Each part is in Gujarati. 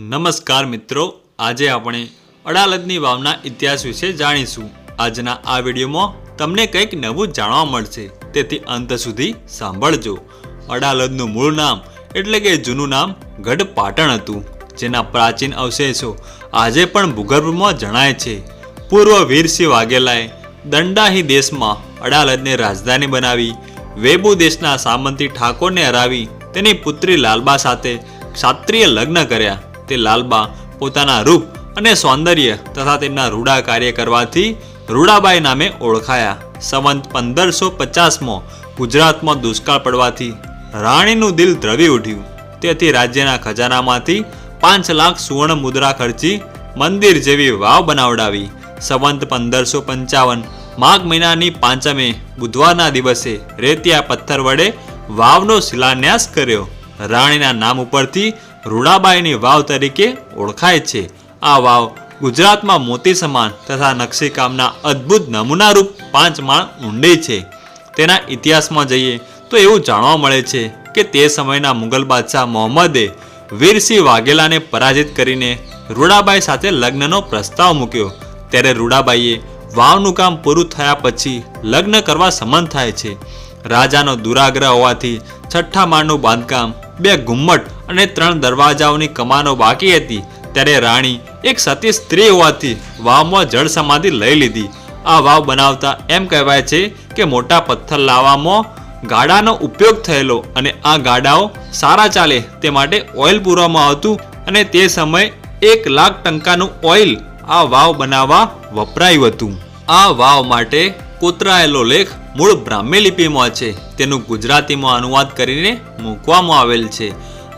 નમસ્કાર મિત્રો. આજે આપણે અડાલજની વાવના ઇતિહાસ વિશે જાણીશું. આજના આ વિડીયોમાં તમને કંઈક નવું જાણવા મળશે. તેથી અંત સુધી સાંભળજો. અડાલજનું મૂળ નામ એટલે કે જૂનું નામ ગઢ પાટણ હતું, જેના પ્રાચીન અવશેષો આજે પણ ભૂગર્ભમાં જણાય છે. પૂર્વ વીરસિંહ વાઘેલાએ દંડાહી દેશમાં અડાલજને રાજધાની બનાવી, વેબુ દેશના સામંતી ઠાકોરને હરાવી, તેની પુત્રી લાલબા સાથે ક્ષાત્રિય લગ્ન કર્યા. તે લાલબા પોતાના રૂપ અને સૌંદર્ય તથા તેમના રૂડા કાર્ય કરવાથી રૂડાબાઈ નામે ઓળખાયા. સંવંત પંદરસો પચાસમાં ગુજરાતમાં દુષ્કાળ પડવાથી રાણીનું દિલ દ્રવી ઉઠ્યું. તેથી રાજ્યના ખજાનામાંથી પાંચ લાખ સુવર્ણ મુદ્રા ખર્ચી મંદિર જેવી વાવ બનાવડાવી. સંવંત પંદરસો પંચાવન માઘ મહિનાની પાંચમે બુધવારના દિવસે રેતિયા પથ્થર વડે વાવનો શિલાન્યાસ કર્યો. રાણીના નામ ઉપરથી રૂડાબાઈની વાવ તરીકે ઓળખાય છે. આ વાવ ગુજરાતમાં મોતી સમાન તથા નકશીકામના અદ્ભુત નમૂનારૂપ પાંચ માળ ઊંડી છે. તેના ઇતિહાસમાં જઈએ તો એવું જાણવા મળે છે કે તે સમયના મુગલ બાદશાહ મોહમ્મદે વીરસિંહ વાઘેલાને પરાજિત કરીને રૂડાબાઈ સાથે લગ્નનો પ્રસ્તાવ મૂક્યો. ત્યારે રૂડાબાઈએ વાવનું કામ પૂરું થયા પછી લગ્ન કરવા સંમત થાય છે. રાજાનો દુરાગ્રહ હોવાથી છઠ્ઠા માળનું બાંધકામ બે ઘુમ્મટ અને ત્રણ દરવાજાઓની કમાનો બાકી હતી. ત્યારે રાણી એક સતી સ્ત્રી હોવાથી વાવમાં જળ સમાધિ લઈ લીધી. આ વાવ બનાવતા એમ કહેવાય છે કે મોટા પથ્થર લાવવામાં ગાડાનો ઉપયોગ થયેલો અને આ ગાડાઓ સારા ચાલે તે માટે ઓઇલ પૂરવામાં આવતું અને તે સમયે એક લાખ ટંકાનું ઓઇલ આ વાવ બનાવવા વપરાયું હતું. આ વાવ માટે કોતરાયેલો લેખ મૂળ બ્રાહ્મી લિપિમાં છે. તેનું ગુજરાતીમાં અનુવાદ કરીને મૂકવામાં આવેલ છે.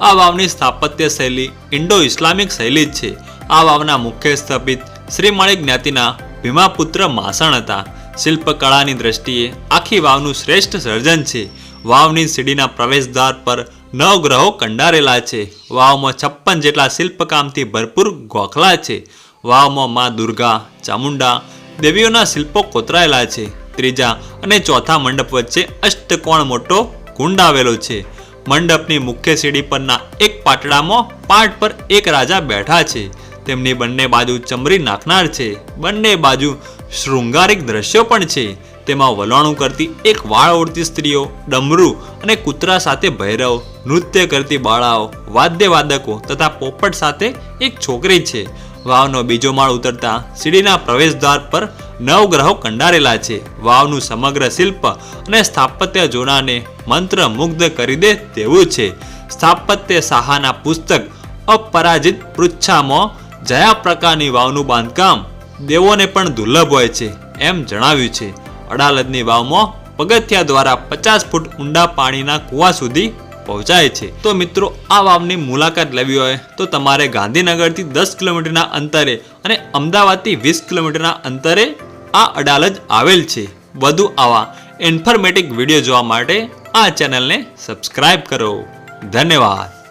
આ વાવની સ્થાપત્ય શૈલી ઇન્ડો ઇસ્લામિક શૈલી જ છે. આ વાવના મુખ્ય સ્થાપિત શ્રી માળી જ્ઞાતિના ભીમાપુત્ર માસણ હતા. શિલ્પકળાની દ્રષ્ટિએ આખી વાવનું શ્રેષ્ઠ સર્જન છે. વાવની સીડીના પ્રવેશદ્વાર પર નવ ગ્રહો કંડારેલા છે. વાવમાં છપ્પન જેટલા શિલ્પકામથી ભરપૂર ગોખલા છે. વાવમાં મા દુર્ગા, ચામુંડા દેવીઓના શિલ્પો કોતરાયેલા છે. ત્રીજા અને ચોથા મંડપ વચ્ચે અષ્ટકોણ મોટો કુંડ આવેલો છે. મંડપની મુખ્ય સીડી પરના એક પાટડામાં પાટ પર એક રાજા બેઠા છે. તેમની બંને બાજુ ચમરી નાખનાર છે. બંને બાજુ શૃંગારિક દ્રશ્યો પણ છે. તેમાં વલણું કરતી એક વાળ ઓળતી સ્ત્રીઓ, ડમરૂ અને કૂતરા સાથે ભૈરવ, નૃત્ય કરતી બાળાઓ, વાદ્યવાદકો તથા પોપટ સાથે એક છોકરી છે. વાવનો બીજો માળ ઉતરતા સીડીના પ્રવેશદ્વાર પર નવ ગ્રહો કંડારેલા છે. વાવનું સમગ્ર શિલ્પ અને સ્થાપત્ય જોનાને મંત્ર મુગ્ધ કરી દે તેવું છે. સ્થાપત્ય સાહાના પુસ્તક અપરાજિત પૃચ્છામાં જયા પ્રકારની વાવનું બાંધકામ દેવોને પણ દુર્લભ હોય છે એમ જણાવ્યું છે. અડાલજની વાવમાં પગથિયા દ્વારા પચાસ ફૂટ ઊંડા પાણીના કૂવા સુધી પહોંચાય છે. તો મિત્રો, આ વાવની મુલાકાત લેવી હોય તો તમારે ગાંધીનગરથી દસ કિલોમીટરના અંતરે અને અમદાવાદથી વીસ કિલોમીટરના અંતરે આ અડાલજ આવેલ છે. વધુ આવા ઇન્ફોર્મેટિક વીડિયો જોવા માટે આ ચેનલને સબસ્ક્રાઈબ કરો. ધન્યવાદ.